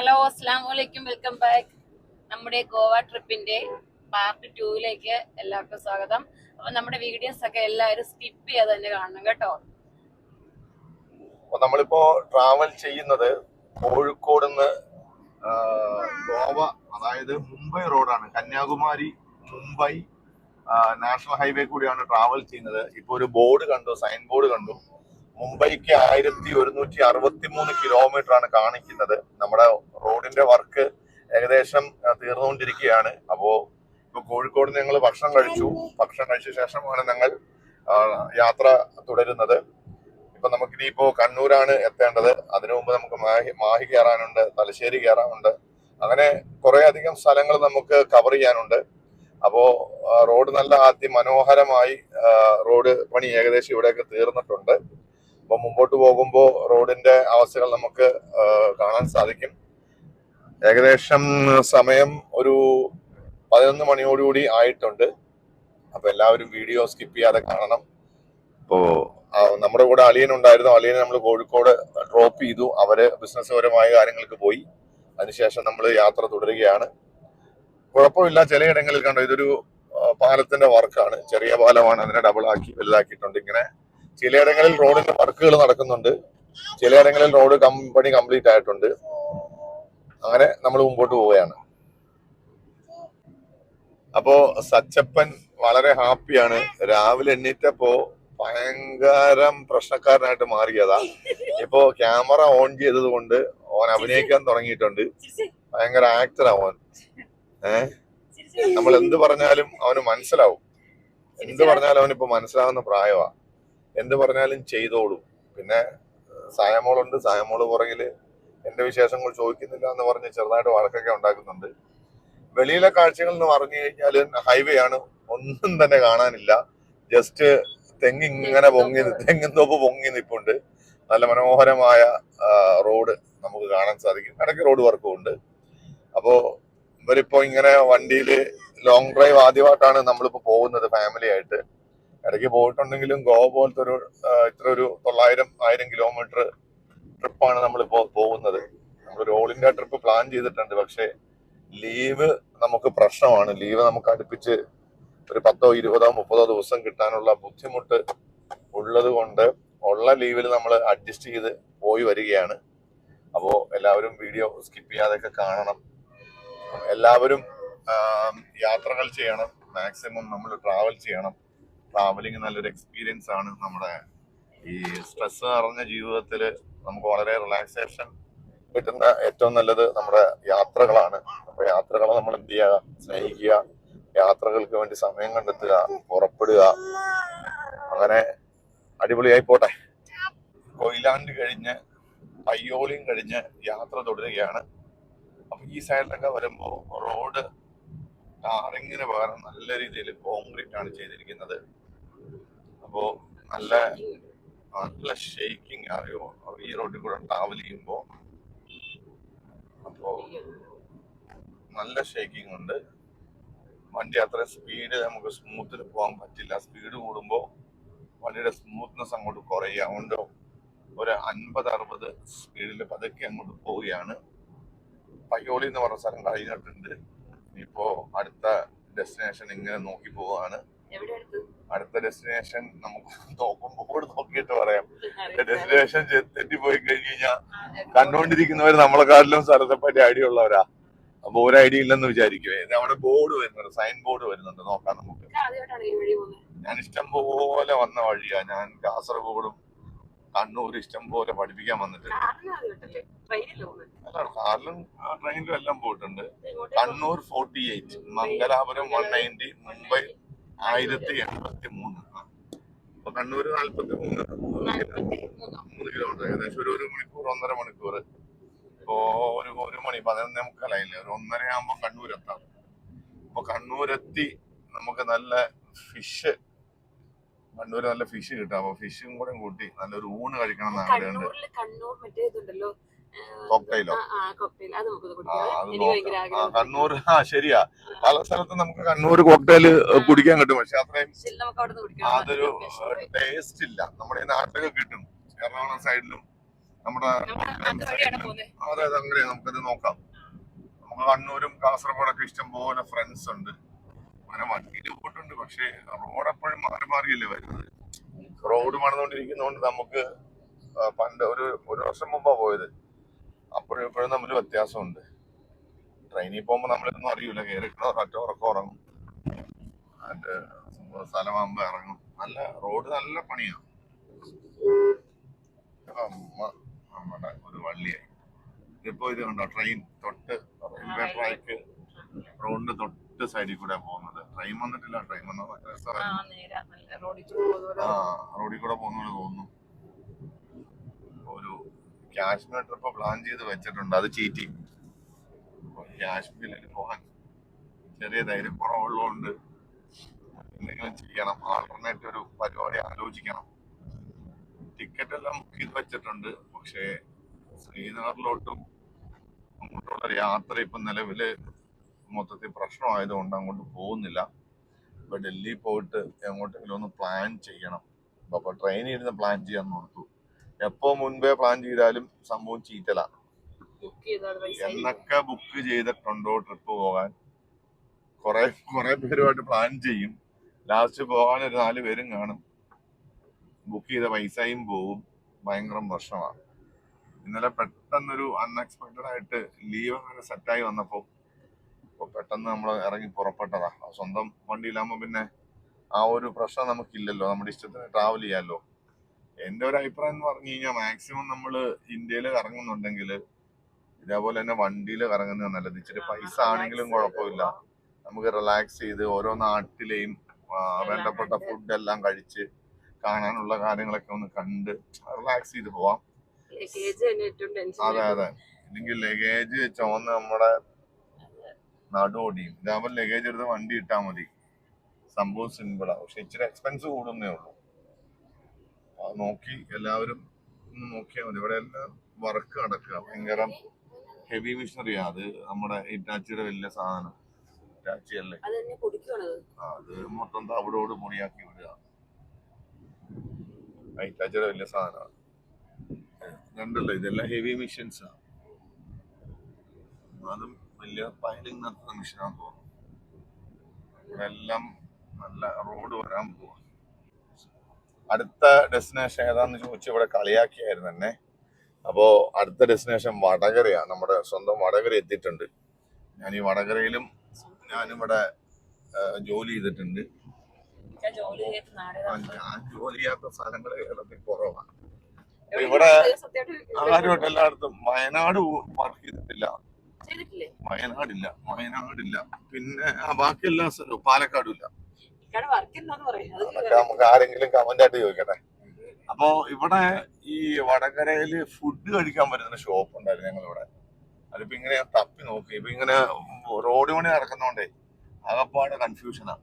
Hello അസ്സാം വലൈക്കും welcome back നമ്മുടെ ഗോവ ട്രിപ്പിന്റെ പാർട്ട് ടൂവിലേക്ക് എല്ലാവർക്കും സ്വാഗതം. അപ്പൊ നമ്മുടെ വീഡിയോസ് ഒക്കെ എല്ലാവരും സ്കിപ്പ് ചെയ്യാതെ തന്നെ കാണണം കേട്ടോ. നമ്മളിപ്പോ ട്രാവൽ ചെയ്യുന്നത് കോഴിക്കോട് നിന്ന് ഗോവ അതായത് മുംബൈ റോഡാണ് കന്യാകുമാരി മുംബൈ നാഷണൽ ഹൈവേ കൂടിയാണ് ട്രാവൽ ചെയ്യുന്നത്. ഇപ്പൊ ഒരു ബോർഡ് കണ്ടു സൈൻ ബോർഡ് കണ്ടു. മുംബൈക്ക് ആയിരത്തി ഒരുന്നൂറ്റി അറുപത്തി മൂന്ന് കിലോമീറ്റർ ആണ് കാണിക്കുന്നത്. നമ്മുടെ റോഡിന്റെ വർക്ക് ഏകദേശം തീർന്നുകൊണ്ടിരിക്കുകയാണ്. അപ്പോ ഇപ്പൊ കോഴിക്കോട് ഞങ്ങൾ ഭക്ഷണം കഴിച്ചു. ഭക്ഷണം കഴിച്ച ശേഷമാണ് ഞങ്ങൾ യാത്ര തുടരുന്നത്. ഇപ്പൊ നമുക്ക് ഇനിയിപ്പോ കണ്ണൂരാണ് എത്തേണ്ടത്. അതിനു മുമ്പ് നമുക്ക് മാഹി മാഹി കയറാനുണ്ട് തലശ്ശേരി കയറാനുണ്ട്. അങ്ങനെ കുറെ അധികം സ്ഥലങ്ങൾ നമുക്ക് കവർ ചെയ്യാനുണ്ട്. അപ്പോ റോഡ് നല്ല അതിമനോഹരമായി റോഡ് പണി ഏകദേശം ഇവിടെയൊക്കെ തീർന്നിട്ടുണ്ട്. അപ്പൊ മുമ്പോട്ട് പോകുമ്പോ റോഡിന്റെ അവസ്ഥകൾ നമുക്ക് കാണാൻ സാധിക്കും. ഏകദേശം സമയം ഒരു പതിനൊന്ന് മണിയോടുകൂടി ആയിട്ടുണ്ട്. അപ്പൊ എല്ലാവരും വീഡിയോ സ്കിപ്പ് ചെയ്യാതെ കാണണം. ഇപ്പോ നമ്മുടെ കൂടെ അളിയൻ ഉണ്ടായിരുന്നു. അളിയനെ നമ്മൾ കോഴിക്കോട് ഡ്രോപ്പ് ചെയ്തു. അവർ ബിസിനസ് പരമായ കാര്യങ്ങൾക്ക് പോയി. അതിനുശേഷം നമ്മൾ യാത്ര തുടരുകയാണ്. കുഴപ്പമില്ല. ചിലയിടങ്ങളിൽ കണ്ടോ ഇതൊരു പാലത്തിന്റെ വർക്കാണ്. ചെറിയ പാലമാണ്. അതിനെ ഡബിൾ ആക്കി വലുതാക്കിയിട്ടുണ്ട് ഇങ്ങനെ. ചിലയിടങ്ങളിൽ റോഡിന്റെ വർക്കുകൾ നടക്കുന്നുണ്ട്. ചിലയിടങ്ങളിൽ റോഡ് പണി കംപ്ലീറ്റ് ആയിട്ടുണ്ട്. അങ്ങനെ നമ്മൾ മുമ്പോട്ട് പോവുകയാണ്. അപ്പോ സച്ചപ്പൻ വളരെ ഹാപ്പിയാണ്. രാവിലെ എണ്ണീറ്റപ്പോ ഭയങ്കരം പ്രശ്നക്കാരനായിട്ട് മാറിയതാ. ഇപ്പോ ക്യാമറ ഓൺ ചെയ്തത് കൊണ്ട് ഓൻ അഭിനയിക്കാൻ തുടങ്ങിയിട്ടുണ്ട്. ഭയങ്കര ആക്ടറാ ഓൻ. ഏഹ് നമ്മൾ എന്ത് പറഞ്ഞാലും അവന് മനസ്സിലാവും. എന്ത് പറഞ്ഞാലും അവനിപ്പോ മനസ്സിലാവുന്ന പ്രായമാ എന്ത് പറഞ്ഞാലും ചെയ്തോളും. പിന്നെ സായമോളുണ്ട്. സായമോൾ പുറകിൽ എന്റെ വിശേഷങ്ങൾ ചോദിക്കുന്നില്ല എന്ന് പറഞ്ഞ് ചെറുതായിട്ട് വഴക്കൊക്കെ ഉണ്ടാക്കുന്നുണ്ട്. വെളിയിലെ കാഴ്ചകൾ എന്ന് പറഞ്ഞു കഴിഞ്ഞാൽ ഹൈവേ ആണ്. ഒന്നും തന്നെ കാണാനില്ല. ജസ്റ്റ് തെങ്ങ് ഇങ്ങനെ പൊങ്ങി തെങ്ങിൻ തോപ്പ് പൊങ്ങി നിപ്പുണ്ട്. നല്ല മനോഹരമായ റോഡ് നമുക്ക് കാണാൻ സാധിക്കും. ഇടയ്ക്ക് റോഡ് വർക്കും ഉണ്ട്. അപ്പോ ഇവരിപ്പോ ഇങ്ങനെ വണ്ടിയിൽ ലോങ് ഡ്രൈവ് ആദ്യമായിട്ടാണ് നമ്മളിപ്പോ പോകുന്നത് ഫാമിലി ആയിട്ട്. ഇടയ്ക്ക് പോയിട്ടുണ്ടെങ്കിലും ഗോവ പോലത്തെ ഒരു ഇത്ര ഒരു തൊള്ളായിരം ആയിരം കിലോമീറ്റർ ട്രിപ്പാണ് നമ്മളിപ്പോ പോകുന്നത്. നമ്മളൊരു ഓൾ ഇന്ത്യ ട്രിപ്പ് പ്ലാൻ ചെയ്തിട്ടുണ്ട്. പക്ഷേ ലീവ് നമുക്ക് പ്രശ്നമാണ്. ലീവ് നമുക്ക് അടുപ്പിച്ച് ഒരു പത്തോ ഇരുപതോ മുപ്പതോ ദിവസം കിട്ടാനുള്ള ബുദ്ധിമുട്ട് ഉള്ളത് കൊണ്ട് ഉള്ള ലീവിൽ നമ്മൾ അഡ്ജസ്റ്റ് ചെയ്ത് പോയി വരികയാണ്. അപ്പോൾ എല്ലാവരും വീഡിയോ സ്കിപ്പ് ചെയ്യാതെയൊക്കെ കാണണം. എല്ലാവരും യാത്രകൾ ചെയ്യണം. മാക്സിമം നമ്മൾ ട്രാവൽ ചെയ്യണം. ട്രാവലിംഗ് നല്ലൊരു എക്സ്പീരിയൻസ് ആണ് നമ്മുടെ ഈ സ്ട്രെസ് നിറഞ്ഞ ജീവിതത്തിൽ നമുക്ക് വളരെ റിലാക്സേഷൻ കിട്ടുന്ന ഏറ്റവും നല്ലത് നമ്മുടെ യാത്രകളാണ്. അപ്പൊ യാത്രകളെ നമ്മൾ എന്ത് ചെയ്യുക സ്നേഹിക്കുക യാത്രകൾക്ക് വേണ്ടി സമയം കണ്ടെത്തുക പുറപ്പെടുക. അങ്ങനെ അടിപൊളിയായി പോട്ടെ. കൊയിലാണ്ട് കഴിഞ്ഞ് പയ്യോളിയും കഴിഞ്ഞ് യാത്ര തുടരുകയാണ്. അപ്പൊ ഈ സൈഡിലൊക്കെ വരുമ്പോ റോഡ് ടാറിങ്ങിന് പകരം നല്ല രീതിയിൽ കോൺക്രീറ്റ് ആണ് ചെയ്തിരിക്കുന്നത്. അപ്പോ നല്ല നല്ല ഷേക്കിംഗ് അറിയോ ഈ റോഡിൽ കൂടെ ട്രാവൽ ചെയ്യുമ്പോ അപ്പോ നല്ല ഷേക്കിംഗ് ഉണ്ട്. വണ്ടി അത്ര സ്പീഡ് നമുക്ക് സ്മൂത്തിൽ പോകാൻ പറ്റില്ല. സ്പീഡ് കൂടുമ്പോൾ വണ്ടിയുടെ സ്മൂത്ത്നെസ് അങ്ങോട്ട് കുറയുക. അതുകൊണ്ട് ഒരു അൻപത് അറുപത് സ്പീഡിൽ പതുക്കെ അങ്ങോട്ട് പോവുകയാണ്. പയ്യോളി എന്ന് പറഞ്ഞ സ്ഥലം കഴിഞ്ഞിട്ടുണ്ട്. ഇപ്പോ അടുത്ത ഡെസ്റ്റിനേഷൻ ഇങ്ങനെ നോക്കി എവിടെ അടുത്ത് ഡെസ്റ്റിനേഷൻ നമുക്ക് നോക്കുമ്പോൾ നോക്കിയിട്ട് പറയാം. ഡെസ്റ്റിനേഷൻ തെറ്റിപ്പോയി കഴിഞ്ഞ് കഴിഞ്ഞാൽ കണ്ടുകൊണ്ടിരിക്കുന്നവർ നമ്മളെക്കാട്ടിലും സ്ഥലത്തെ പറ്റി ഐഡിയ ഉള്ളവരാ. അപ്പൊ ഒരു ഐഡിയ ഇല്ലെന്ന് വിചാരിക്കുവേ. അവിടെ ബോർഡ് വരുന്നുണ്ട് സൈൻ ബോർഡ് വരുന്നുണ്ട്. നോക്കാം നമുക്ക്. ഞാൻ ഇഷ്ടം പോലെ വന്ന വഴിയാ. ഞാൻ കാസർഗോഡും കണ്ണൂർ ഇഷ്ടം പോലെ പഠിപ്പിക്കാൻ വന്നിട്ടുണ്ട്. അല്ല കാറിലും ട്രെയിനിലും എല്ലാം പോയിട്ടുണ്ട്. Kannur forty eight Mangalapuram one ninety Mumbai ആയിരത്തി എൺപത്തി മൂന്ന് അപ്പൊ കണ്ണൂർ നാല്പത്തി മൂന്ന് മൂന്ന് കിലോമീറ്റർ ഏകദേശം ഒരു ഒരു മണിക്കൂർ ഒന്നര മണിക്കൂർ. ഇപ്പോ ഒരു ഒരു മണി പതിനൊന്നേ മുക്കാലായില്ലേ? ഒരു ഒന്നര ആകുമ്പോ കണ്ണൂർ എത്താം അപ്പൊ കണ്ണൂരെത്തി നമുക്ക് നല്ല ഫിഷ് കണ്ണൂര് നല്ല ഫിഷ് കിട്ടും. അപ്പൊ ഫിഷും കൂടെ കൂട്ടി നല്ലൊരു ഊണ് കഴിക്കണം എന്നാണ് കണ്ണൂരിൽ കണ്ണൂർ മറ്റേ ഇതുണ്ടല്ലോ കോക്ടൈലോ കണ്ണൂർ ആ ശരിയാ. പല സ്ഥലത്തും നമുക്ക് കണ്ണൂർ കോക്ടൈൽ കുടിക്കാൻ കിട്ടും. പക്ഷെ അത്രയും അതൊരു ടേസ്റ്റ് ഇല്ല. നമ്മുടെ നാട്ടിലൊക്കെ കിട്ടും. എറണാകുളം സൈഡിലും നമ്മുടെ അത് അതെ അങ്ങനെ നമുക്കത് നോക്കാം. നമുക്ക് കണ്ണൂരും കാസർഗോഡൊക്കെ ഇഷ്ടംപോലെ ഫ്രണ്ട്സ് ഉണ്ട്. അങ്ങനെ വണ്ടിയിൽ പോയിട്ടുണ്ട്. പക്ഷേ റോഡ് എപ്പോഴും മാറി മാറിയല്ലേ വരുന്നത്. റോഡ് പണിതുകൊണ്ടിരിക്കുന്നതുകൊണ്ട് നമുക്ക് പണ്ട് ഒരു ഒരു വർഷം മുമ്പാ പോയത്. അപ്പോഴും ഇപ്പോഴും തമ്മിൽ വ്യത്യാസമുണ്ട്. ട്രെയിനിൽ പോകുമ്പോൾ നമ്മളിതൊന്നും അറിയില്ല കയറിക്കണോ ഒറ്റ ഉറക്കം ഉറങ്ങും. അതിന്റെ സ്ഥലമാകുമ്പോ ഇറങ്ങും. നല്ല റോഡ് നല്ല പണിയാണ് നമ്മുടെ ഒരു വള്ളിയായി. ഇതിപ്പോ ഇത് കണ്ടോ? ട്രെയിൻ തൊട്ട് റെയിൽവേ ട്രാക്ക് റോഡിന്റെ തൊട്ട് സൈഡിൽ കൂടെ പോകുന്നത്. ട്രെയിൻ വന്നിട്ടില്ല. ട്രെയിൻ വന്നത് നല്ല ആ റോഡിൽ പോകുന്നത് ആ റോഡിൽ കൂടെ പോകുന്ന പോലെ തോന്നുന്നു. ഒരു കാശ്മീർ ട്രിപ്പ് പ്ലാൻ ചെയ്ത് വെച്ചിട്ടുണ്ട്. അത് ചീറ്റി കാശ്മീരിൽ പോകാൻ ചെറിയ ധൈര്യം കുറവുള്ളതുകൊണ്ട് എന്തെങ്കിലും ചെയ്യണം. ആൾട്ടർനേറ്റ് ഒരു പരിപാടി ആലോചിക്കണം. ടിക്കറ്റ് എല്ലാം ബുക്ക് ചെയ്ത് വെച്ചിട്ടുണ്ട്. പക്ഷേ ശ്രീനഗറിലോട്ടും അങ്ങോട്ടുള്ള യാത്ര ഇപ്പൊ നിലവിൽ മൊത്തത്തിൽ പ്രശ്നമായതുകൊണ്ട് അങ്ങോട്ട് പോകുന്നില്ല. ഇപ്പൊ ഡൽഹി പോയിട്ട് എങ്ങോട്ടെങ്കിലും ഒന്ന് പ്ലാൻ ചെയ്യണം. അപ്പോൾ ട്രെയിനിൽ ഇരുന്ന് പ്ലാൻ ചെയ്യാൻ ഓർത്തു എപ്പോ മുൻപേ പ്ലാൻ ചെയ്താലും സംഭവം ചീറ്റലാണ് എന്നൊക്കെ ബുക്ക് ചെയ്തിട്ടുണ്ടോ ട്രിപ്പ് പോകാൻ? കുറെ കുറെ പേരുമായിട്ട് പ്ലാൻ ചെയ്യും. ലാസ്റ്റ് പോകാൻ ഒരു നാല് പേരും കാണും. ബുക്ക് ചെയ്ത പൈസയും പോവും. ഭയങ്കര പ്രശ്നമാണ് ഇന്നലെ പെട്ടെന്നൊരു അൺഎക്സ്പെക്ടഡ് ആയിട്ട് ലീവ് അങ്ങനെ സെറ്റായി വന്നപ്പോ ഇപ്പൊ പെട്ടെന്ന് നമ്മൾ ഇറങ്ങി പുറപ്പെട്ടതാ. സ്വന്തം വണ്ടിയിലാകുമ്പോ പിന്നെ ആ ഒരു പ്രശ്നം നമുക്കില്ലല്ലോ. നമ്മുടെ ഇഷ്ടത്തിന് ട്രാവൽ ചെയ്യാമല്ലോ എന്റെ ഒരു അഭിപ്രായം എന്ന് പറഞ്ഞു കഴിഞ്ഞാൽ മാക്സിമം നമ്മൾ ഇന്ത്യയിൽ കറങ്ങുന്നുണ്ടെങ്കിൽ ഇതേപോലെ തന്നെ വണ്ടിയിൽ കറങ്ങുന്നത് നല്ലത്. ഇച്ചിരി പൈസ ആണെങ്കിലും കുഴപ്പമില്ല. നമുക്ക് റിലാക്സ് ചെയ്ത് ഓരോ നാട്ടിലെയും വേണ്ടപ്പെട്ട ഫുഡ് എല്ലാം കഴിച്ച് കാണാനുള്ള കാര്യങ്ങളൊക്കെ ഒന്ന് കണ്ട് റിലാക്സ് ചെയ്ത് പോവാം. അതെ അതെ. ഇല്ലെങ്കിൽ ലഗേജ് ചുവന്ന് നമ്മുടെ നടുവോടിയും ഇതാകുമ്പോൾ ലഗേജ് എടുത്ത് വണ്ടി ഇട്ടാൽ മതി. സംഭവം സിമ്പിളാ പക്ഷെ ഇച്ചിരി എക്സ്പെൻസ് കൂടുന്നേ ഉള്ളൂ. അത് നോക്കി എല്ലാവരും ഒന്ന് നോക്കിയാൽ മതി. ഇവിടെ എല്ലാം വർക്ക് നടക്കുക. ഭയങ്കര ഹെവി മെഷീനറി അത് നമ്മുടെ ഇറ്റാച്ചിയുടെ വലിയ സാധനം. ഇറ്റാച്ചി അല്ലേ? അത് മൊത്തം തവിടോട് പൊടിയാക്കി വിടുക. ഇറ്റാച്ചിയുടെ വലിയ സാധനമാണ് കണ്ടല്ലോ ഇതെല്ലാം ഹെവി മിഷൻസ് ആണ് അതും വലിയ പൈലിംഗ് നടത്തുന്ന മെഷീനാന്ന് തോന്നുന്നു. ഇവിടെ എല്ലാം നല്ല റോഡ് വരാൻ പോവാ. അടുത്ത ഡെസ്റ്റിനേഷൻ ഏതാന്ന് ചോദിച്ചു ഇവിടെ കളിയാക്കിയായിരുന്നു എന്നെ. അപ്പോ അടുത്ത ഡെസ്റ്റിനേഷൻ വടകരയാണ് നമ്മുടെ സ്വന്തം വടകര എത്തിയിട്ടുണ്ട്. ഞാൻ ഈ വടകരയിലും ഞാനിവിടെ ജോലി ചെയ്തിട്ടുണ്ട്. ഞാൻ ജോലി ചെയ്യാത്ത സ്ഥലങ്ങൾ കേരളത്തിൽ കുറവാണ് ഇവിടെ ആരുമായിട്ട് എല്ലായിടത്തും വയനാട് വർക്ക് ചെയ്തിട്ടില്ല. വയനാടില്ല. വയനാടില്ല. പിന്നെ ആ ബാക്കി എല്ലാ സ്ഥലവും പാലക്കാടും ഇല്ല. അതൊക്കെ നമുക്ക് ആരെങ്കിലും കമന്റ് ആയിട്ട് ചോദിക്കട്ടെ. അപ്പോ ഇവിടെ ഈ വടകരയിൽ ഫുഡ് കഴിക്കാൻ പറ്റുന്ന ഷോപ്പ് ഉണ്ടായിരുന്നു ഞങ്ങളിവിടെ. അതിപ്പോ ഇങ്ങനെ ഞാൻ തപ്പി നോക്കി. ഇപ്പൊ ഇങ്ങനെ റോഡ് പണി നടക്കുന്നോണ്ടേ അകപ്പാട് കൺഫ്യൂഷനാ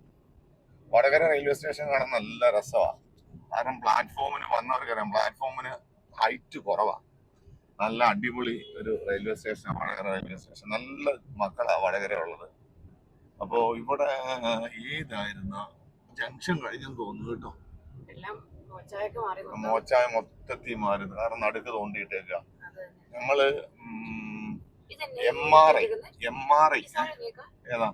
വടകര റെയിൽവേ സ്റ്റേഷൻ കാണാൻ നല്ല രസമാണ് കാരണം പ്ലാറ്റ്ഫോമിന് വന്നവർക്കറിയാം പ്ലാറ്റ്ഫോമിന് ഹൈറ്റ് കുറവാ. നല്ല അടിപൊളി ഒരു railway station Vadakara railway station നല്ല മക്കളാ വടകര ഉള്ളത് അപ്പോ ഇവിടെ ഏതായിരുന്നു ജംഗ്ഷൻ കഴിഞ്ഞെന്ന് തോന്നുന്നു കേട്ടോ. മോച്ചായ മൊത്തത്തിൽ മാറുന്നു കാരണം നടുക്ക് തോണ്ടിയിട്ടേക്ക. നമ്മൾ M R I M R I? ഏതാ.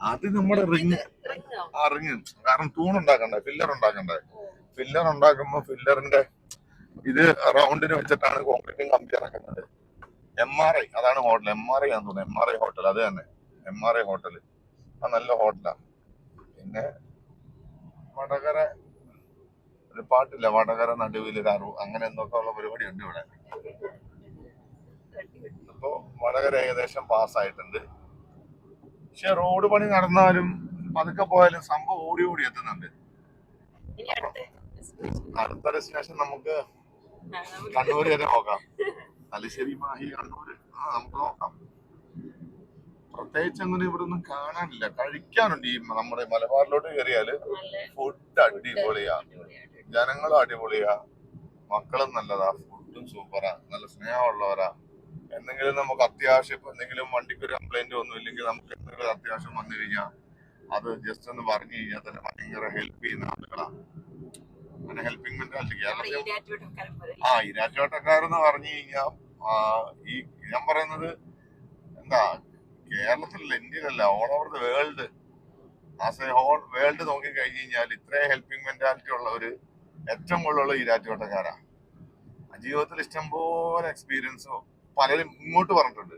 അത് നമ്മുടെ റിങ്. ആ റിങ്. കാരണം തൂണുണ്ടാക്കണ്ടേ ഫില്ലർ ഉണ്ടാക്കണ്ടേ? ഫില്ലർ ഉണ്ടാക്കുമ്പോ ഫില്ലറിന്റെ ഇത് റൗണ്ടിന് വെച്ചിട്ടാണ് കോൺക്രീറ്റും കമ്പി ഇറക്കുന്നത്. എം ആർ ഐ അതാണ് ഹോട്ടൽ എം ആർ ഐ ആണെന്ന് തോന്നുന്നു. എം ആർ ഐ ഹോട്ടൽ അത് തന്നെ. എം ആർ ഐ ഹോട്ടൽ നല്ല ഹോട്ടലാണ് പിന്നെ വടകര ഒരു പാട്ടില്ല വടകര നടുവിൽ ഒരു അറിവ് അങ്ങനെ എന്തൊക്കെ ഉള്ള പരിപാടി ഉണ്ട് ഇവിടെ. അപ്പോ വടകര ഏകദേശം പാസ്സായിട്ടുണ്ട് പക്ഷെ റോഡ് പണി നടന്നാലും പതുക്കെ പോയാലും സംഭവം ഓടി ഓടി എത്തുന്നുണ്ട്. അടുത്ത ഡെസ്റ്റിനേഷൻ നമുക്ക് കണ്ണൂര് വരെ നോക്കാം. തലശ്ശേരി മാഹി കണ്ണൂര്. ആ നമുക്ക് നോക്കാം. പ്രത്യേകിച്ച് അങ്ങനെ ഇവിടെ ഒന്നും കാണാനില്ല. കഴിക്കാനുണ്ട് ഈ നമ്മുടെ മലബാറിലോട്ട് കയറിയാൽ ഫുഡ് അടിപൊളിയാ. ജനങ്ങളും അടിപൊളിയാ. മക്കളും നല്ലതാ. ഫുഡും സൂപ്പറാ നല്ല സ്നേഹമുള്ളവരാ. എന്തെങ്കിലും നമുക്ക് അത്യാവശ്യം ഇപ്പൊ എന്തെങ്കിലും വണ്ടിക്ക് ഒരു കംപ്ലൈന്റ് ഒന്നും ഇല്ലെങ്കിൽ നമുക്ക് എന്തെങ്കിലും അത്യാവശ്യം വന്നു കഴിഞ്ഞാൽ അത് ജസ്റ്റ് ഒന്ന് പറഞ്ഞു കഴിഞ്ഞാൽ തന്നെ ഭയങ്കര ഹെൽപ്പ് ചെയ്യുന്ന ആളുകളാ. അങ്ങനെ ഹെൽപ്പിംഗ് മെന്റാലിറ്റി കേരളത്തിൽ. ആ ഇരാറ്റോട്ടക്കാരെന്ന് പറഞ്ഞു കഴിഞ്ഞാൽ ഈ ഞാൻ പറയുന്നത് എന്താ കേരളത്തിലല്ല ഇന്ത്യയിലല്ല all over the world as a whole world നോക്കി കഴിഞ്ഞു കഴിഞ്ഞാൽ ഇത്രയും ഹെൽപ്പിംഗ് മെന്റാലിറ്റി ഉള്ള ഒരു ഏറ്റവും കൂടുതലുള്ള ഈരാറ്റുപേട്ടക്കാരാ ജീവിതത്തിൽ ഇഷ്ടംപോലെ എക്സ്പീരിയൻസോ പലരും ഇങ്ങോട്ട് പറഞ്ഞിട്ടുണ്ട്.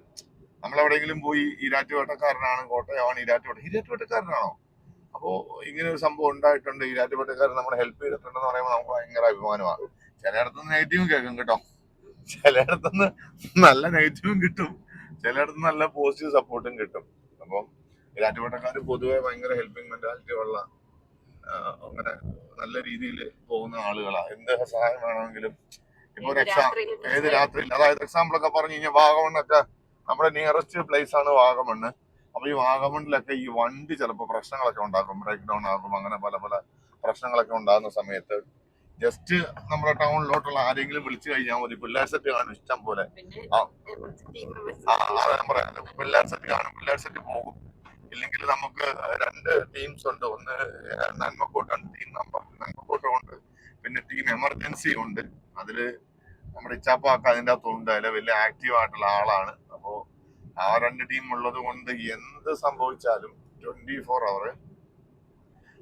നമ്മൾ എവിടെയെങ്കിലും പോയി ഈരാറ്റുപേട്ടക്കാരനാണ് കോട്ടയമാണ് ഈരാറ്റുപേട്ട ഈരാറ്റുപേട്ടക്കാരനാണോ അപ്പോ ഇങ്ങനെ ഒരു സംഭവം ഉണ്ടായിട്ടുണ്ട് ഈരാറ്റുപേട്ടക്കാരൻ നമ്മളെ ഹെൽപ്പ് ചെയ്തിട്ടുണ്ടെന്ന് പറയുമ്പോൾ നമുക്ക് ഭയങ്കര അഭിമാനമാണ്. ചിലയിടത്തുനിന്ന് നെഗറ്റീവും കേൾക്കും കേട്ടോ. ചിലയിടത്തുനിന്ന് നല്ല നെഗറ്റീവും കിട്ടും. ചിലയിടത്ത് നല്ല പോസിറ്റീവ് സപ്പോർട്ടും കിട്ടും. അപ്പം ഈരാറ്റുപേട്ടക്കാർ പൊതുവെ ഭയങ്കര ഹെൽപ്പിംഗ് മെന്റാലിറ്റി ഉള്ള അങ്ങനെ നല്ല രീതിയിൽ പോകുന്ന ആളുകളാണ് എന്ത് സഹായം വേണമെങ്കിലും ഇപ്പൊ ഒരു എക്സാം ഏത് രാത്രിയിൽ അതായത് എക്സാമ്പിൾ ഒക്കെ പറഞ്ഞു കഴിഞ്ഞാൽ വാഗമണ്ണൊക്കെ നമ്മുടെ നിയറസ്റ്റ് പ്ലേസ് ആണ് വാഗമണ്ണ്. അപ്പൊ ഈ വാഗമണ്ണിലൊക്കെ ഈ വണ്ടി ചിലപ്പോൾ പ്രശ്നങ്ങളൊക്കെ ഉണ്ടാക്കും. ബ്രേക്ക് ഡൗൺ ആകും. അങ്ങനെ പല പല പ്രശ്നങ്ങളൊക്കെ ഉണ്ടാകുന്ന സമയത്ത് ജസ്റ്റ് നമ്മുടെ ടൗണിലോട്ടുള്ള ആരെങ്കിലും വിളിച്ചു കഴിഞ്ഞാൽ മതി. പിള്ളേർ സെറ്റ് കാണും ഇഷ്ടം പോലെ. പറയാം. പിള്ളേർ സെറ്റ് കാണും പിള്ളേർ സെറ്റ് പോകും. ഇല്ലെങ്കിൽ നമുക്ക് രണ്ട് ടീംസ് ഉണ്ട്. ഒന്ന് നന്മക്കോട്ടാണ് ടീം നമ്പർ നന്മക്കോട്ടം ഉണ്ട്. പിന്നെ ടീം എമർജൻസി ഉണ്ട്. അതിൽ നമ്മുടെ ഇച്ചാപ്പാക്ക അതിന്റെ അകത്തുണ്ട് അതിൽ വലിയ ആക്റ്റീവ് ആയിട്ടുള്ള ആളാണ്. അപ്പോ ആ രണ്ട് ടീം ഉള്ളത് കൊണ്ട് എന്ത് സംഭവിച്ചാലും ട്വന്റി ഫോർ അവർ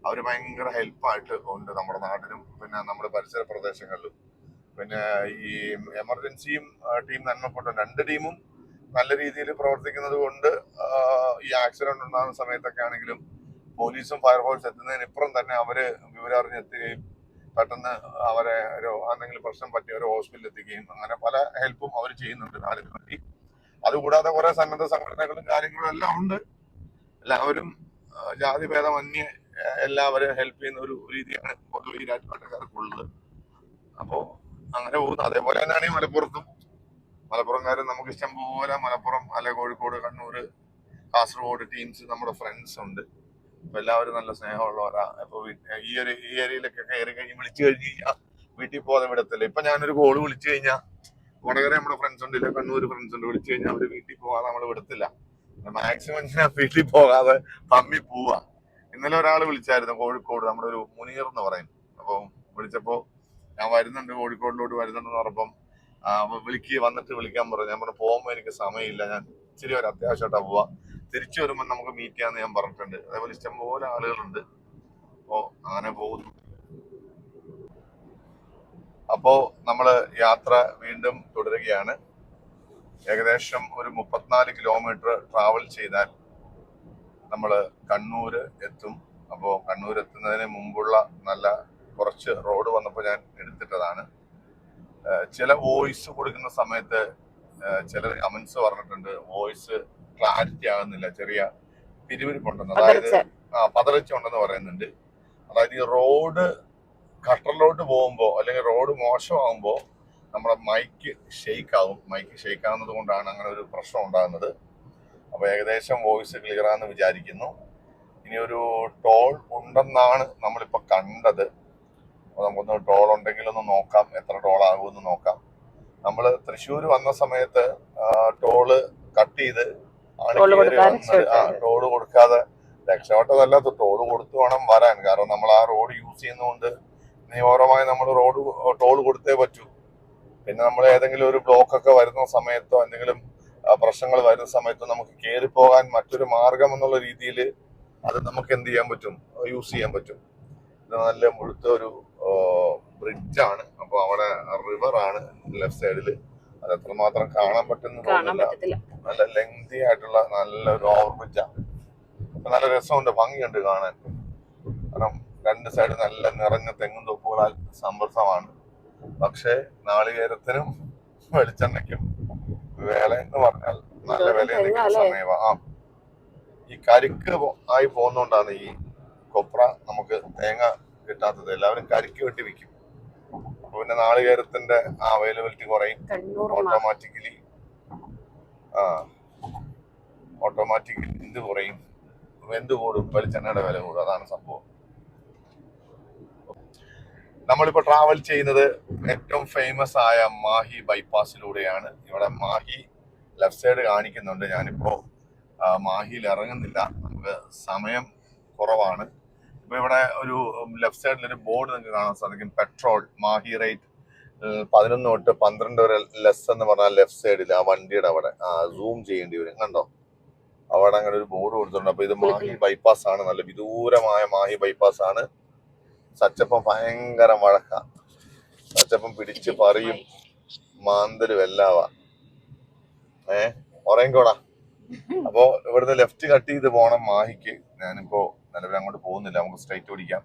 അവർ ഭയങ്കര ഹെൽപ്പായിട്ട് ഉണ്ട് നമ്മുടെ നാട്ടിലും പിന്നെ നമ്മുടെ പരിസര പ്രദേശങ്ങളിലും. പിന്നെ ഈ എമർജൻസിയും ടീം നന്മപ്പെട്ട രണ്ട് ടീമും നല്ല രീതിയിൽ പ്രവർത്തിക്കുന്നത് കൊണ്ട് ഈ ആക്സിഡന്റ് ഉണ്ടാകുന്ന സമയത്തൊക്കെ ആണെങ്കിലും പോലീസും ഫയർഫോഴ്സ് എത്തുന്നതിനിപ്പുറം തന്നെ അവർ വിവരറിഞ്ഞെത്തുകയും പെട്ടെന്ന് അവരെ ഒരു എന്തെങ്കിലും പ്രശ്നം പറ്റി ഒരു ഹോസ്പിറ്റലിൽ എത്തിക്കുകയും അങ്ങനെ പല ഹെൽപ്പും അവർ ചെയ്യുന്നുണ്ട് നാടിന് വേണ്ടി. അതുകൂടാതെ കുറെ സന്നദ്ധ സംഘടനകളും കാര്യങ്ങളും എല്ലാം ഉണ്ട്. എല്ലാവരും ആ, എല്ലാവരും ഹെൽപ്പ് ചെയ്യുന്ന ഒരു രീതിയാണ് പൊതുവെ ഈ രാജ്യക്കാർക്കുള്ളത് അപ്പോ അങ്ങനെ പോകുന്നു. അതേപോലെ തന്നെയാണ് ഈ മലപ്പുറത്തും. മലപ്പുറംകാർ നമുക്ക് ഇഷ്ടം പോലെ മലപ്പുറം അല്ലെ കോഴിക്കോട് കണ്ണൂർ കാസർഗോഡ് ടീംസ് നമ്മുടെ ഫ്രണ്ട്സ് ഉണ്ട്. അപ്പൊ എല്ലാവരും നല്ല സ്നേഹമുള്ളവരാ. അപ്പൊ ഈ ഒരു ഈ ഏരിയയിലൊക്കെ കയറി കഴിഞ്ഞ് വിളിച്ചു കഴിഞ്ഞ് കഴിഞ്ഞാൽ വീട്ടിൽ പോകാതെ വിടത്തില്ല. ഇപ്പൊ ഞാനൊരു കോൾ വിളിച്ചു കഴിഞ്ഞാൽ വടകര നമ്മുടെ ഫ്രണ്ട്സ് ഉണ്ട് ഇല്ല കണ്ണൂർ ഫ്രണ്ട്സ് ഉണ്ട്. വിളിച്ചു കഴിഞ്ഞാൽ അവർ വീട്ടിൽ പോകാതെ നമ്മൾ വിടത്തില്ല. മാക്സിമം ഞാൻ വീട്ടിൽ പോകാതെ പമ്മി പോവാ. ഇന്നലെ ഒരാൾ വിളിച്ചായിരുന്നു കോഴിക്കോട് നമ്മുടെ ഒരു മുനീർ എന്ന് പറയും അപ്പൊ വിളിച്ചപ്പോ ഞാൻ വരുന്നുണ്ട് കോഴിക്കോടിലോട്ട് വരുന്നുണ്ടെന്ന് പറഞ്ഞപ്പം വിളിക്ക് വന്നിട്ട് വിളിക്കാൻ പറഞ്ഞു. ഞാൻ പറഞ്ഞു പോകുമ്പോ എനിക്ക് സമയമില്ല. ഞാൻ ഇച്ചിരി ഒരു അത്യാവശ്യമായിട്ടാ പോവാ. തിരിച്ചു വരുമ്പോൾ നമുക്ക് മീറ്റ് ചെയ്യാന്ന് ഞാൻ പറഞ്ഞിട്ടുണ്ട്. അതേപോലെ ഇഷ്ടംപോലെ ആളുകളുണ്ട്. അപ്പോ അങ്ങനെ പോകുന്നു. അപ്പോ നമ്മൾ യാത്ര വീണ്ടും തുടരുകയാണ്. ഏകദേശം ഒരു മുപ്പത്തിനാല് കിലോമീറ്റർ ട്രാവൽ ചെയ്താൽ നമ്മൾ കണ്ണൂര് എത്തും. അപ്പോൾ കണ്ണൂർ എത്തുന്നതിന് മുമ്പുള്ള നല്ല കുറച്ച് റോഡ് വന്നപ്പോൾ ഞാൻ എടുത്തിട്ടതാണ്. ചില വോയിസ് കൊടുക്കുന്ന സമയത്ത് ചില കമന്റ്സ് പറഞ്ഞിട്ടുണ്ട്. വോയിസ് ക്ലാരിറ്റി ആകുന്നില്ല. ചെറിയ പിരിവിരിപ്പുണ്ടെന്ന്. അതായത്. ആ പതറിച്ചുണ്ടെന്ന് പറയുന്നുണ്ട്. അതായത് ഈ റോഡ് ഖട്ടറിലോട്ട് പോകുമ്പോൾ അല്ലെങ്കിൽ റോഡ് മോശമാകുമ്പോൾ നമ്മുടെ മൈക്ക് ഷെയ്ക്ക് ആവും മൈക്ക് ഷെയ്ക്ക് ആകുന്നത് കൊണ്ടാണ് അങ്ങനെ ഒരു പ്രശ്നം ഉണ്ടാകുന്നത്. അപ്പൊ ഏകദേശം വോയിസ് ക്ലിയർ ആണെന്ന് വിചാരിക്കുന്നു. ഇനി ഒരു ടോൾ ഉണ്ടെന്നാണ് നമ്മളിപ്പോ കണ്ടത്. അപ്പോൾ നമുക്കൊന്ന് ടോൾ ഉണ്ടെങ്കിൽ ഒന്ന് നോക്കാം എത്ര ടോൾ ആകുമെന്ന് നോക്കാം. നമ്മൾ തൃശ്ശൂർ വന്ന സമയത്ത് ടോൾ കട്ട് ചെയ്ത് ടോൾ കൊടുക്കാതെ രക്ഷപ്പെട്ടതല്ലാത്ത ടോൾ കൊടുത്തു വേണം വരാൻ. കാരണം നമ്മൾ ആ റോഡ് യൂസ് ചെയ്യുന്നതുകൊണ്ട് നിയമപരമായി നമ്മൾ റോഡ് ടോൾ കൊടുത്തേ പറ്റൂ. പിന്നെ നമ്മൾ ഏതെങ്കിലും ഒരു ബ്ലോക്ക് ഒക്കെ വരുന്ന സമയത്തോ എന്തെങ്കിലും പ്രശ്നങ്ങൾ വരുന്ന സമയത്ത് നമുക്ക് കയറി പോകാൻ മറ്റൊരു മാർഗം എന്നുള്ള രീതിയിൽ അത് നമുക്ക് എന്ത് ചെയ്യാൻ പറ്റും? യൂസ് ചെയ്യാൻ പറ്റും. ഇത് നല്ല മുഴുത്ത ഒരു ബ്രിഡ്ജ് ആണ്. അപ്പൊ അവിടെ റിവർ ആണ് ലെഫ്റ്റ് സൈഡിൽ അത് എത്രമാത്രം കാണാൻ പറ്റുന്ന നല്ല ലെങ്തി ആയിട്ടുള്ള നല്ലൊരു ഓവർ ബ്രിഡ്ജാണ് നല്ല രസമുണ്ട് ഭംഗിയുണ്ട് കാണാൻ. കാരണം രണ്ട് സൈഡ് നല്ല നിറഞ്ഞ തെങ്ങും തൊപ്പുകളാൽ സമൃദ്ധമാണ് പക്ഷേ നാളികേരത്തിനും വെളിച്ചെണ്ണയ്ക്കും വില എന്ന് പറഞ്ഞാൽ നല്ല വില തെങ്ങാല്ലേ? സമയമാണ് ആ. ഈ കരിക്ക് ആയി പോകുന്നോണ്ടാണ് ഈ കൊപ്ര നമുക്ക് തേങ്ങ കിട്ടാത്തത്. എല്ലാവരും കരിക്ക് വെട്ടി വിൽക്കും. അപ്പൊ പിന്നെ നാളികേരത്തിന്റെ അവൈലബിലിറ്റി കുറയും. ഓട്ടോമാറ്റിക്കലി ആ. ഓട്ടോമാറ്റിക്കലി ഇത് കുറയും. വെന്ത് കൂടും. വെളിച്ചെണ്ണയുടെ വില കൂടും. അതാണ് സംഭവം. നമ്മളിപ്പോ ട്രാവൽ ചെയ്യുന്നത് ഏറ്റവും ഫേമസ് ആയ മാഹി ബൈപ്പാസിലൂടെയാണ് ഇവിടെ മാഹി ലെഫ്റ്റ് സൈഡ് കാണിക്കുന്നുണ്ട്. ഞാനിപ്പോ മാഹിയിൽ ഇറങ്ങുന്നില്ല. നമുക്ക് സമയം കുറവാണ്. ഇപ്പൊ ഇവിടെ ഒരു ലെഫ്റ്റ് സൈഡിൽ ഒരു ബോർഡ് നിങ്ങൾക്ക് കാണാൻ സാധിക്കും. പെട്രോൾ മാഹി റേറ്റ് പതിനൊന്ന് തൊട്ട് പന്ത്രണ്ട് വരെ ലെസ് എന്ന് പറഞ്ഞാൽ ലെഫ്റ്റ് സൈഡിൽ ആ വണ്ടിയുടെ അവിടെ സൂം ചെയ്യേണ്ടി വരും. കണ്ടോ? അവിടെ അങ്ങനെ ഒരു ബോർഡ് കൊടുത്തിട്ടുണ്ട്. അപ്പൊ ഇത് മാഹി ബൈപ്പാസ് ആണ്. നല്ല വിദൂരമായ മാഹി ബൈപ്പാസ് ആണ്. സച്ചപ്പം ഭയങ്കര വഴക്ക സച്ചപ്പം പിടിച്ച് പറയും മാന്തലും എല്ലാവാ. ഏ ഉറങ്ങിക്കോടാ. അപ്പോ ഇവിടുന്ന് ലെഫ്റ്റ് കട്ട് ചെയ്ത് പോണം മാഹിക്ക്. ഞാനിപ്പോ നിലവിൽ അങ്ങോട്ട് പോകുന്നില്ല. നമുക്ക് സ്ട്രൈറ്റ് ഓടിക്കാം.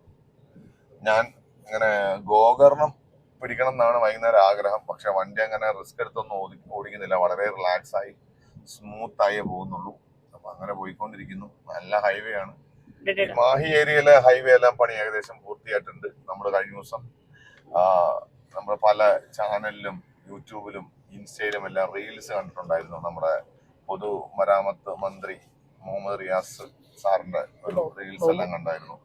ഞാൻ ഇങ്ങനെ ഗോകർണം പിടിക്കണം എന്നാണ് വൈകുന്നേരം ആഗ്രഹം. പക്ഷെ വണ്ടി അങ്ങനെ റിസ്ക് എടുത്തൊന്നും ഓടി ഓടിക്കുന്നില്ല. വളരെ റിലാക്സ് ആയി. സ്മൂത്ത് ആയേ പോകുന്നുള്ളൂ. അപ്പൊ അങ്ങനെ പോയിക്കൊണ്ടിരിക്കുന്നു. നല്ല ഹൈവേ ആണ്. മാഹി ഏരിയയിലെ ഹൈവേ എല്ലാം പണി ഏകദേശം പൂർത്തിയായിട്ടുണ്ട്. നമ്മൾ കഴിഞ്ഞ ദിവസം നമ്മുടെ പല ചാനലിലും യൂട്യൂബിലും ഇൻസ്റ്റയിലും എല്ലാം റീൽസ് കണ്ടിട്ടുണ്ടായിരുന്നു നമ്മുടെ പൊതുമരാമത്ത് മന്ത്രി മുഹമ്മദ് റിയാസ് സാറിന്റെ ഒരു റീൽസ് എല്ലാം കണ്ടായിരുന്നു.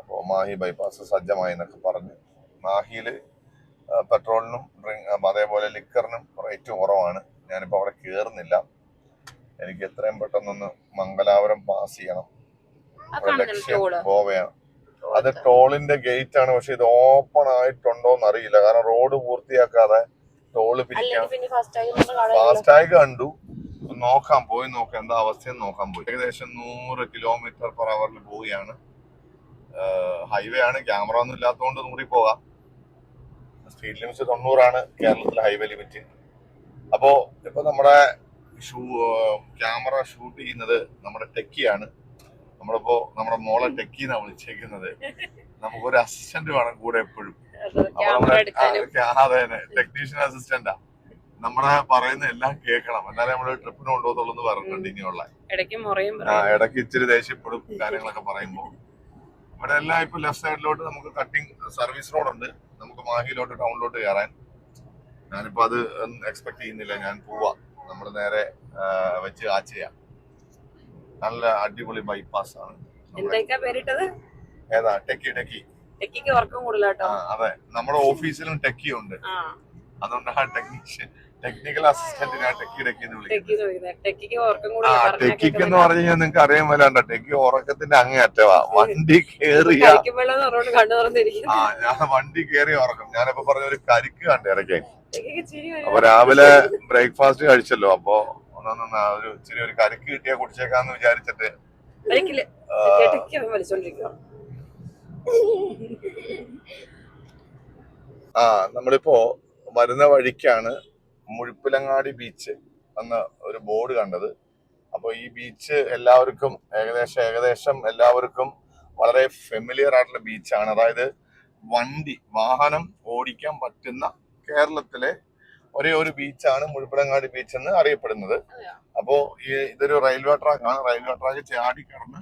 അപ്പോൾ മാഹി ബൈപ്പാസ് സജ്ജമായി എന്നൊക്കെ പറഞ്ഞ്. മാഹിയിൽ പെട്രോളിനും അതേപോലെ ലിക്കറിനും റേറ്റ് കുറവാണ്. ഞാനിപ്പോൾ അവിടെ കയറുന്നില്ല എനിക്ക് എത്രയും പെട്ടെന്നൊന്ന് മംഗലാപുരം പാസ് ചെയ്യണം. ലക്ഷ്യം ഗോവയാണ്. അത് ടോളിന്റെ ഗേറ്റ് ആണ്. പക്ഷെ ഇത് ഓപ്പൺ ആയിട്ടുണ്ടോ എന്ന് അറിയില്ല കാരണം റോഡ് പൂർത്തിയാക്കാതെ ടോൾ പിരിക്കാൻ ഫാസ്റ്റാഗ് കണ്ടു. നോക്കാൻ പോയി നോക്കാം. എന്താ അവസ്ഥയെന്ന് നോക്കാൻ പോയി. ഏകദേശം നൂറ് കിലോമീറ്റർ പെർ അവറിൽ പോവുകയാണ്. ഹൈവേ ആണ്. ക്യാമറ ഒന്നും ഇല്ലാത്തതുകൊണ്ട് നൂറി പോകാം. സ്പീഡ് ലിമിറ്റ് തൊണ്ണൂറാണ് കേരളത്തിലെ ഹൈവേ ലിമിറ്റ് അപ്പോ ഇപ്പൊ നമ്മുടെ ഷൂ ക്യാമറ ഷൂട്ട് ചെയ്യുന്നത് നമ്മുടെ ടെക്കിയാണ് നമ്മളിപ്പോ നമ്മുടെ മോളെ ടെക്കി വിളിച്ചേക്കുന്നത്. വിളിച്ചേക്കുന്നത് നമുക്കൊരു അസിസ്റ്റന്റ് വേണം കൂടെ എപ്പോഴും. അതെ ടെക്നീഷ്യൻ അസിസ്റ്റന്റാ നമ്മളെ പറയുന്ന എല്ലാം കേൾക്കണം. എന്നാലേ നമ്മൾ ട്രിപ്പിന് കൊണ്ടുപോകത്തുള്ളൂ എന്ന് പറഞ്ഞിട്ടുണ്ട് ഇനിയുള്ള. ഇടയ്ക്ക് ഇച്ചിരി ദേഷ്യപ്പെടും കാര്യങ്ങളൊക്കെ പറയുമ്പോൾ. ഇവിടെ എല്ലാം ഇപ്പൊ ലെഫ്റ്റ് സൈഡിലോട്ട് നമുക്ക് കട്ടിങ് സർവീസ് റോഡ് ഉണ്ട്. നമുക്ക് മാഹിയിലോട്ട് ടൗണിലോട്ട് കയറാൻ. ഞാനിപ്പോ അത് എക്സ്പെക്ട് ചെയ്യുന്നില്ല. ഞാൻ പോവാ. നമ്മൾ നേരെ വെച്ച് ആച്ചയാ നല്ല അടിപൊളി ബൈപ്പാസ് ആണ് നമ്മുടെ- എന്തൊക്കെയാ പേരിട്ടത്? ഏതാ? Techie techie. ടെക്കിക്ക് വർക്കും കൂടുതലാട്ടോ. അതെ. നമ്മുടെ ഓഫീസിലും ടെക്കി ഉണ്ട്. അതുകൊണ്ട് ആ ടെക്നീഷ്യൻ ടെക്നിക്കൽ അസിസ്റ്റന്റിനെ ടെക്കി ടെക്കി എന്ന് വിളിക്കുന്നത്. ടെക്കി ടെക്കിക്ക് എന്ന്. പറഞ്ഞു കഴിഞ്ഞാൽ നിങ്ങൾക്ക് അറിയാൻ മേലാണ്ട? ടെക്കി ഉറക്കത്തിന്റെ അങ്ങേയറ്റവാ. വണ്ടി കേറിയ ആ ഞാൻ വണ്ടി കേറി ഉറക്കം. ഞാനിപ്പോ പറഞ്ഞ ഒരു കരിക്ക് കണ്ട് ഇടയ്ക്ക്. അപ്പൊ രാവിലെ ബ്രേക്ക്ഫാസ്റ്റ് കഴിച്ചല്ലോ. അപ്പൊ ഒന്നൊന്ന് ഒരു ഇച്ചിരി ഒരു കരക്ക് കിട്ടിയാ കുടിച്ചേക്കാന്ന് വിചാരിച്ചിട്ട്. ആ, നമ്മളിപ്പോ വരുന്ന വഴിക്കാണ് മുഴുപ്പിലങ്ങാടി ബീച്ച് എന്ന ഒരു ബോർഡ് കണ്ടത്. അപ്പൊ ഈ ബീച്ച് എല്ലാവർക്കും ഏകദേശം ഏകദേശം എല്ലാവർക്കും വളരെ ഫെമിലിയർ ആയിട്ടുള്ള ബീച്ചാണ്. അതായത് വണ്ടി വാഹനം ഓടിക്കാൻ പറ്റുന്ന കേരളത്തിലെ ഒരേ ഒരു ബീച്ചാണ് മുഴുപ്പിലങ്ങാടി ബീച്ച് എന്ന് അറിയപ്പെടുന്നത്. അപ്പോൾ അപ്പോ ഈ ഇതൊരു റെയിൽവേ ട്രാക്കാണ് റെയിൽവേ ട്രാക്ക് ചാടി കിടന്ന്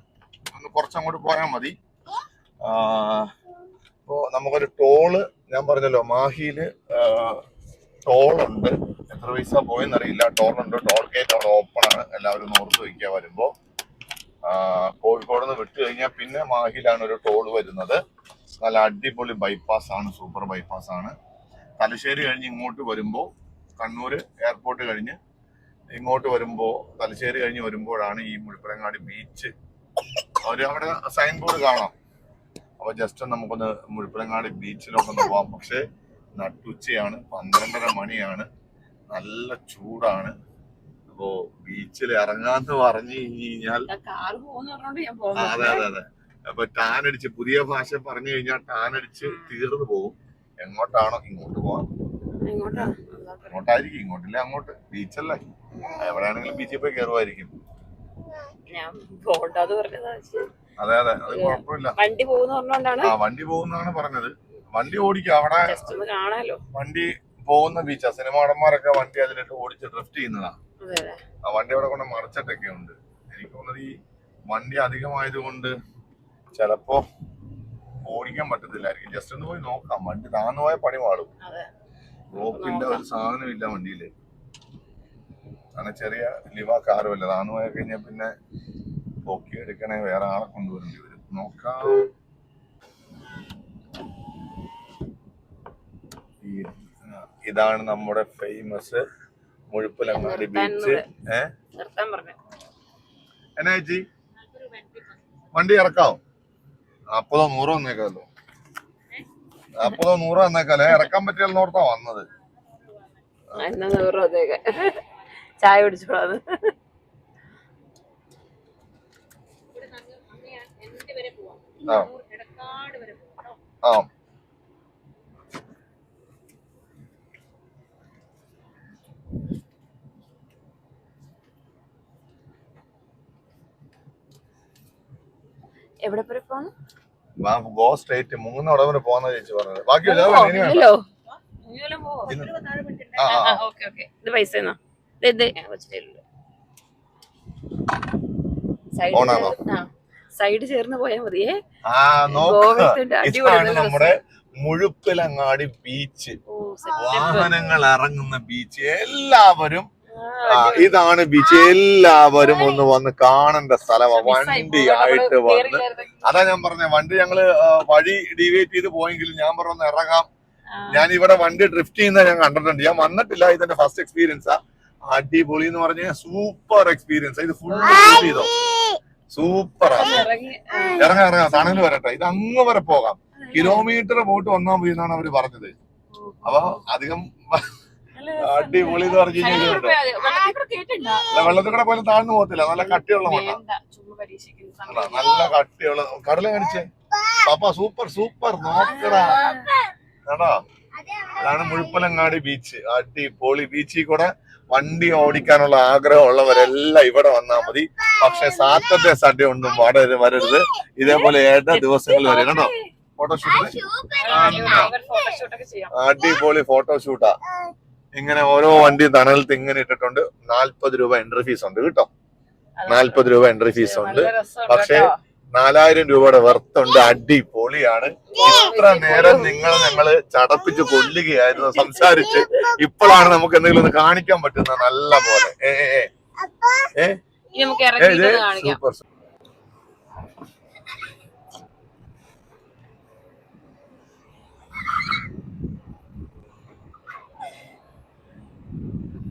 ഒന്ന് കുറച്ചങ്ങോട്ട് പോയാൽ മതി. അപ്പോൾ നമുക്കൊരു ടോൾ ഞാൻ പറഞ്ഞല്ലോ മാഹിയിൽ ടോളുണ്ട്. എത്ര പൈസ പോയെന്നറിയില്ല. ടോളുണ്ട്. ടോൾ ഗേറ്റ് അവിടെ ഓപ്പൺ ആണ്. എല്ലാവരും നോർത്ത് ഓർത്ത് വയ്ക്കുക വരുമ്പോ. കോഴിക്കോട് നിന്ന് വിട്ടു കഴിഞ്ഞാൽ പിന്നെ മാഹിയിലാണ് ഒരു ടോൾ വരുന്നത്. നല്ല അടിപൊളി ബൈപ്പാസ് ആണ്. സൂപ്പർ ബൈപ്പാസ് ആണ്. തലശ്ശേരി കഴിഞ്ഞ് ഇങ്ങോട്ട് വരുമ്പോ കണ്ണൂര് എയർപോർട്ട് കഴിഞ്ഞ് ഇങ്ങോട്ട് വരുമ്പോ തലശ്ശേരി കഴിഞ്ഞ് വരുമ്പോഴാണ് ഈ മുഴുപ്പരങ്ങാടി ബീച്ച് ഒരു അവിടെ സൈൻ ബോർഡ് കാണാം. അപ്പൊ ജസ്റ്റ് നമുക്കൊന്ന് മുഴുപ്പിലങ്ങാടി ബീച്ചിലൊക്കെ പോവാം. പക്ഷെ നട്ടുച്ചയാണ് പന്ത്രണ്ടര മണിയാണ്. നല്ല ചൂടാണ്. അപ്പോ ബീച്ചിൽ ഇറങ്ങാന്ന് പറഞ്ഞു കഴിഞ്ഞാൽ അതെ അതെ അതെ. അപ്പൊ ടാൻ അടിച്ച് പുതിയ ഭാഷ പറഞ്ഞു കഴിഞ്ഞാൽ ടാൻ അടിച്ച് തീർന്നു പോകും. എങ്ങോട്ടാണോ ഇങ്ങോട്ട് പോവാം. എങ്ങോട്ടാ ഇങ്ങോട്ടായിരിക്കും ഇങ്ങോട്ടില്ല അങ്ങോട്ട്. ബീച്ചല്ലേ. എവിടെയാണെങ്കിലും ബീച്ചിൽ പോയി കയറുമായിരിക്കും. ഞാൻ പറഞ്ഞതാ അതെ അതെ അത് കുഴപ്പമില്ല. വണ്ടി പോകുന്ന പറഞ്ഞോണ്ടാണ്? ആ വണ്ടി പോകുന്നാണ് പറഞ്ഞത്. വണ്ടി ഓടിക്കുക അവിടെ ജസ്റ്റ് ഒന്ന് കാണാലോ. വണ്ടി പോകുന്ന ബീച്ചാ സിനിമാടന്മാരൊക്കെ വണ്ടി അതിലിട്ട് ഓടിച്ച് ഡ്രിഫ്റ്റ് ചെയ്യുന്നതാ. ആ വണ്ടി അവിടെ കൊണ്ട് മറിച്ചിട്ടൊക്കെ ഉണ്ട്. എനിക്ക് തോന്നുന്നത് ഈ വണ്ടി അധികമായതുകൊണ്ട് ചിലപ്പോ ഓടിക്കാൻ പറ്റത്തില്ലായിരിക്കും. ജസ്റ്റ് ഒന്ന് പോയി നോക്കാം. വണ്ടി താന്നു പോയ പണി പാടും റോപ്പില്ല ഒരു സാധനം ഇല്ല വണ്ടിയിൽ. കാരണം ചെറിയ ലിവ കാറുമല്ല താണു പോയി കഴിഞ്ഞാൽ പിന്നെ പൊക്കി എടുക്കണേ വേറെ ആളെ കൊണ്ടുവരേണ്ടി വരും. നോക്കാം. ഇതാണ് നമ്മുടെ ഫേമസ് മുഴുപ്പിലങ്ങാടി ബീച്ച് ഏ? നിർത്താൻ പറഞ്ഞു. എന്നാ ചേച്ചി? വണ്ടി ഇറക്കാവോ? നാപ്പതോ നൂറോ വന്നേക്കാലോ നാപ്പതോ നൂറോ എന്നേക്കാലേ ഇറക്കാൻ പറ്റില്ലെന്ന് ഓർത്താ വന്നത്. എന്നാ നൂറ് ചായ കുടിച്ചോളാം ആ. ആ. എവിടെ വരെ പോന്നു ഗോ സ്ട്രേറ്റ് മൂന്ന് അവിടെ വരെ പോന്ന ചേച്ചി പറഞ്ഞത്. ബാക്കി. ഇല്ലല്ലോ. Okay, okay. ഇത് പൈസ? ഇത് സൈഡ് ഓണാണോ? ചേർന്ന്- ആ, സൈഡ് ചേർന്ന് പോയാ മതിയേ. നമ്മുടെ മുഴുപ്പിലങ്ങാടി ബീച്ച് വാഹനങ്ങൾ ഇറങ്ങുന്ന ബീച്ച് എല്ലാവരും ഇതാണ് ബീച്ച് എല്ലാവരും ഒന്ന് വന്ന് കാണേണ്ട സ്ഥലമാണ് വണ്ടി ആയിട്ട് വന്ന്. അതാ ഞാൻ പറഞ്ഞ വണ്ടി ഞങ്ങൾ വഴി ഡീവിയേറ്റ് ചെയ്ത് പോയെങ്കിലും ഞാൻ പറഞ്ഞു ഇറങ്ങാം. ഞാൻ ഇവിടെ വണ്ടി ഡ്രിഫ്റ്റ് ചെയ്യുന്ന ഞാൻ കണ്ടിട്ടുണ്ട്. ഞാൻ വന്നിട്ടില്ല. ഇതെന്റെ ഫസ്റ്റ് എക്സ്പീരിയൻസാ അടിപൊളി എന്ന് പറഞ്ഞ സൂപ്പർ എക്സ്പീരിയൻസ് ഇത് ഫുൾ ചെയ്തോ? സൂപ്പർ ഇറങ്ങി ഇറങ്ങാ. തണൽ വരട്ടെ. ഇത് അങ്ങ് വരെ പോകാം. കിലോമീറ്റർ പോയിട്ട് വന്നാൽ മതി എന്നാണ് അവർ പറഞ്ഞത്. അപ്പൊ അധികം. അടിപൊളി എന്ന് പറഞ്ഞു കഴിഞ്ഞാൽ. വെള്ളത്തിൽ കൂടെ പോലും താഴ്ന്നു പോകത്തില്ല. നല്ല കട്ടിയുള്ള മണ്ണ. നല്ല കട്ടിയുള്ള കടല കാണിച്ചേ. പാപ്പ സൂപ്പർ സൂപ്പർ. നോക്കടാ. കേട്ടോ അതാണ് മുഴുപ്പലങ്ങാടി ബീച്ച് അടിപൊളി ബീച്ചിൽ കൂടെ വണ്ടി ഓടിക്കാനുള്ള ആഗ്രഹമുള്ളവരെല്ലാം ഇവിടെ വന്നാൽ മതി. പക്ഷെ സാറ്റർഡേ സൺഡേ ഒന്നും വരരുത് വരരുത്. ഇതേപോലെ ഏഴ് ദിവസങ്ങളിൽ വരെ. കേട്ടോ ഫോട്ടോഷൂട്ട്. അടിപൊളി ഫോട്ടോഷൂട്ടാ ഇങ്ങനെ ഓരോ വണ്ടി തണലത്ത് ഇങ്ങനെ ഇട്ടിട്ടുണ്ട്. നാല്പത് രൂപ എൻട്രി ഫീസ് ഉണ്ട് കേട്ടോ. നാല്പത് രൂപ എൻട്രി ഫീസ് ഉണ്ട്. പക്ഷേ. നാലായിരം രൂപയുടെ വെർത്ത് ഉണ്ട്. അടിപൊളിയാണ്. ഇത്ര നേരം നിങ്ങൾ ഞങ്ങൾ ചടപ്പിച്ച് കൊല്ലുകയായിരുന്നു സംസാരിച്ച്. ഇപ്പോഴാണ് നമുക്ക് എന്തെങ്കിലും ഒന്ന് കാണിക്കാൻ പറ്റുന്ന നല്ല പോലെ. ഏ ഏ, ഏ. ഏ?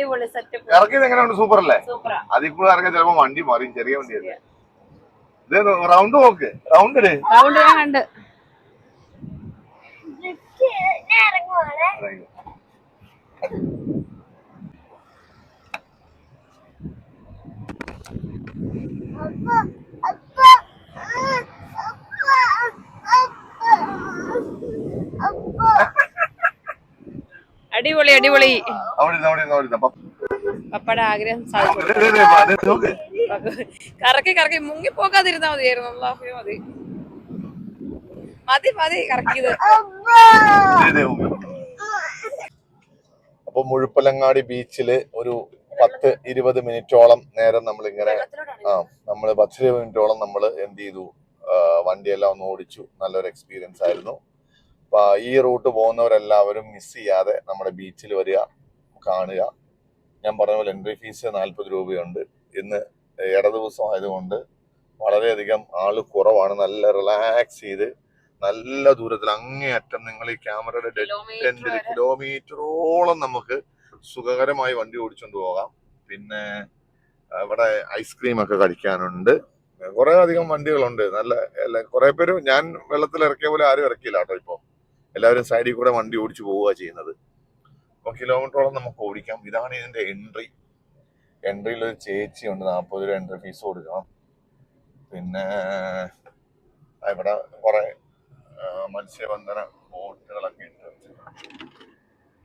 അടിപൊളി സെറ്റപ്പ് ഇറക്കിയത് എങ്ങനെയുണ്ട്? സൂപ്പർ അല്ലേ സൂപ്പറാ. അതിൽ കൂടെ ഇറങ്ങിയ ചിലപ്പോ വണ്ടി മാറിയും ചെറിയ വണ്ടിയല്ലേ ഇത് റൗണ്ട് നോക്ക്. റൗണ്ട് റൗണ്ട് ഞാൻ കണ്ട്. അടിപൊളി അടിപൊളി. പപ്പയുടെ ആഗ്രഹം സാധിച്ചു. കറക്കി കറക്കി. മുങ്ങി പോകാതിരുന്നാ മതിയായിരുന്നു അള്ളാഹുവേ മതി. മതി മതി കറക്കിയത്. അപ്പൊ മുഴുപ്പലങ്ങാടി ബീച്ചിൽ ഒരു പത്ത് ഇരുപത് മിനിറ്റോളം നേരം നമ്മൾ ഇങ്ങനെ ആ നമ്മൾ പത്ത് ഇരുപത് മിനിറ്റോളം നമ്മൾ എന്ത് ചെയ്തു? വണ്ടിയെല്ലാം ഒന്ന് ഓടിച്ചു. നല്ലൊരു എക്സ്പീരിയൻസ് ആയിരുന്നു. ഈ റൂട്ട് പോകുന്നവരെല്ലാവരും മിസ് ചെയ്യാതെ നമ്മുടെ ബീച്ചിൽ വരിക കാണുക. ഞാൻ പറഞ്ഞ പോലെ എൻട്രി ഫീസ് നാൽപ്പത് രൂപയുണ്ട്. ഇന്ന് ഇട ദിവസം ആയതുകൊണ്ട് വളരെയധികം ആൾ കുറവാണ്. നല്ല റിലാക്സ് ചെയ്ത് നല്ല ദൂരത്തിൽ അങ്ങേയറ്റം നിങ്ങൾ ഈ ക്യാമറയുടെ ഡെഡ് എൻഡിൽ കിലോമീറ്ററോളം നമുക്ക് സുഖകരമായി വണ്ടി ഓടിച്ചുകൊണ്ട് പോകാം. പിന്നെ ഇവിടെ ഐസ്ക്രീം ഒക്കെ കഴിക്കാനുണ്ട് കുറെ അധികം വണ്ടികളുണ്ട്. നല്ല കുറെ പേര് ഞാൻ വെള്ളത്തിൽ ഇറക്കിയ പോലെ ആരും ഇറക്കിയില്ല കേട്ടോ ഇപ്പൊ. എല്ലാവരും സൈഡിൽ കൂടെ വണ്ടി ഓടിച്ചു പോവുക ചെയ്യുന്നത്. അപ്പം കിലോമീറ്ററോളം നമുക്ക് ഓടിക്കാം. ഇതാണ് ഇതിന്റെ എൻട്രി എൻട്രിയിൽ ഒരു ചേച്ചി ഉണ്ട്. നാൽപ്പത് രൂപ എൻട്രി ഫീസ് കൊടുക്കണം. പിന്നെ ഇവിടെ കുറെ മത്സ്യബന്ധന ബോട്ടുകളൊക്കെ ഉണ്ട്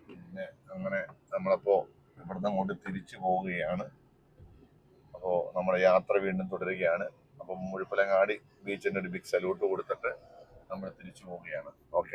പിന്നെ അങ്ങനെ നമ്മളപ്പോൾ ഇവിടുന്ന് അങ്ങോട്ട് തിരിച്ചു പോവുകയാണ്. അപ്പോൾ നമ്മുടെ യാത്ര വീണ്ടും തുടരുകയാണ്. അപ്പം മുഴുപ്പലങ്ങാടി ബീച്ചിന്റെ ഒരു ബിഗ് സല്യൂട്ട് കൊടുത്തിട്ട് നമ്മൾ തിരിച്ചു പോവുകയാണ്. ഓക്കെ